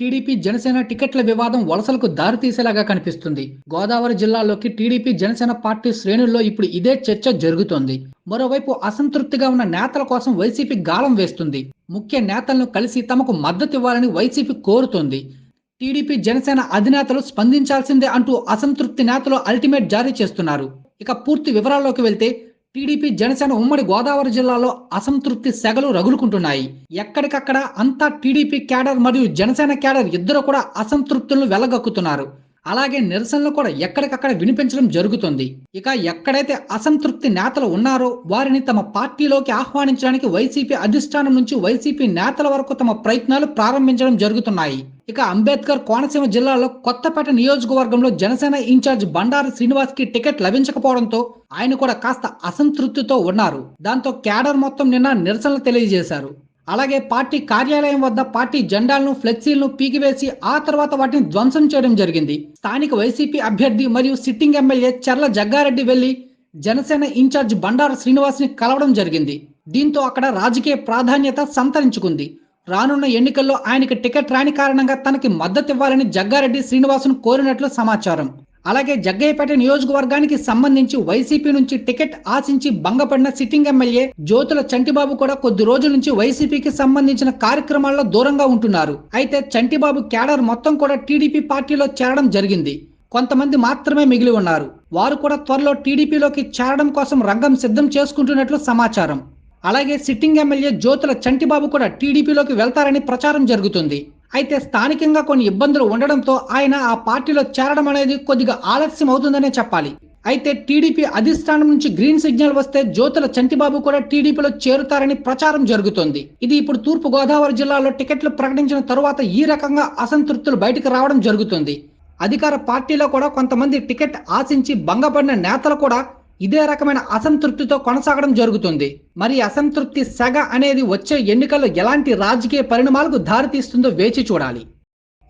TDP Janasena టికెట్ల వివాదం వలసలకు దారితీసేలాగా కనిపిస్తుంది. గోదావరి జిల్లాలోకి టీడీపీ జనసేన పార్టీ శ్రేణుల్లో ఇప్పుడు ఇదే చర్చ జరుగుతోంది. మరోవైపు అసంతృప్తిగా ఉన్న నేతల కోసం వైసీపీ గాలం వేస్తుంది. ముఖ్య నేతలను కలిసి తమకు మద్దతు ఇవ్వాలని వైసీపీ కోరుతోంది. టీడీపీ జనసేన అధినేతలు స్పందించాల్సిందే అంటూ అసంతృప్తి నేతలు అల్టిమేట్ జారీ చేస్తున్నారు. ఇక పూర్తి వివరాల్లోకి వెళ్తే టీడీపీ జనసేన ఉమ్మడి గోదావరి జిల్లాలో అసంతృప్తి సెగలు రగులుకుంటున్నాయి. ఎక్కడికక్కడ అంతా టీడీపీ క్యాడర్ మరియు జనసేన క్యాడర్ ఇద్దరు కూడా అసంతృప్తులను వెలగక్కుతున్నారు. అలాగే నిరసనలు కూడా ఎక్కడికక్కడ వినిపించడం జరుగుతుంది. ఇక ఎక్కడైతే అసంతృప్తి నేతలు ఉన్నారో వారిని తమ పార్టీలోకి ఆహ్వానించడానికి వైసీపీ అధిష్టానం నుంచి వైసీపీ నేతల వరకు తమ ప్రయత్నాలు ప్రారంభించడం జరుగుతున్నాయి. ఇక అంబేద్కర్ కోనసీమ జిల్లాలో కొత్తపేట నియోజకవర్గంలో జనసేన ఇన్ఛార్జ్ బండారు శ్రీనివాస్కి టికెట్ లభించకపోవడంతో ఆయన కూడా కాస్త అసంతృప్తితో ఉన్నారు. దాంతో క్యాడర్ మొత్తం నిన్న నిరసనలు తెలియజేశారు. అలాగే పార్టీ కార్యాలయం వద్ద పార్టీ జెండాలను ఫ్లెక్సీలను పీకివేసి ఆ తర్వాత వాటిని ధ్వంసం చేయడం జరిగింది. స్థానిక వైసీపీ అభ్యర్థి మరియు సిట్టింగ్ ఎమ్మెల్యే చర్ల జగ్గారెడ్డి వెళ్ళి జనసేన ఇన్ఛార్జ్ బండారు శ్రీనివాస్ని కలవడం జరిగింది. దీంతో అక్కడ రాజకీయ ప్రాధాన్యత సంతరించుకుంది. రానున్న ఎన్నికల్లో ఆయనకి టికెట్ రాని కారణంగా తనకి మద్దతు ఇవ్వాలని జగ్గారెడ్డి శ్రీనివాసును కోరినట్లు సమాచారం. అలాగే జగ్గయ్యపేట నియోజకవర్గానికి సంబంధించి వైసీపీ నుంచి టికెట్ ఆశించి భంగపడిన సిట్టింగ్ ఎమ్మెల్యే జ్యోతుల చంటిబాబు కూడా కొద్ది రోజుల నుంచి వైసీపీకి సంబంధించిన కార్యక్రమాల్లో దూరంగా ఉంటున్నారు. అయితే చంటిబాబు క్యాడర్ మొత్తం కూడా టీడీపీ పార్టీలో చేరడం జరిగింది. కొంతమంది మాత్రమే మిగిలి ఉన్నారు. వారు కూడా త్వరలో టీడీపీలోకి చేరడం కోసం రంగం సిద్ధం చేసుకుంటున్నట్లు సమాచారం. అలాగే సిట్టింగ్ ఎమ్మెల్యే జ్యోతుల చంటిబాబు కూడా టీడీపీలోకి వెళ్తారని ప్రచారం జరుగుతుంది. అయితే స్థానికంగా కొన్ని ఇబ్బందులు ఉండడంతో ఆయన ఆ పార్టీలో చేరడం అనేది కొద్దిగా ఆలస్యం అవుతుందనే చెప్పాలి. అయితే టీడీపీ అధిష్టానం నుంచి గ్రీన్ సిగ్నల్ వస్తే జ్యోతుల చంటిబాబు కూడా టీడీపీలో చేరుతారని ప్రచారం జరుగుతోంది. ఇది ఇప్పుడు తూర్పు గోదావరి జిల్లాలో టికెట్లు ప్రకటించిన తరువాత ఈ రకంగా అసంతృప్తులు బయటకు రావడం జరుగుతుంది. అధికార పార్టీలో కూడా కొంతమంది టికెట్ ఆశించి భంగపడిన నేతలు కూడా ఇదే రకమైన అసంతృప్తితో కొనసాగడం జరుగుతుంది. మరి అసంతృప్తి సెగ అనేది వచ్చే ఎన్నికల్లో ఎలాంటి రాజకీయ పరిణామాలకు దారితీస్తుందో వేచి చూడాలి.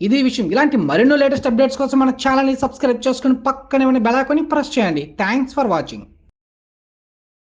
ఇది విషయం. ఇలాంటి మరెన్నో లేటెస్ట్ అప్డేట్స్ కోసం మన ఛానల్ని సబ్స్క్రైబ్ చేసుకుని పక్కనే ఉన్న బెలాకొని ప్రెస్ చేయండి. Thanks for watching.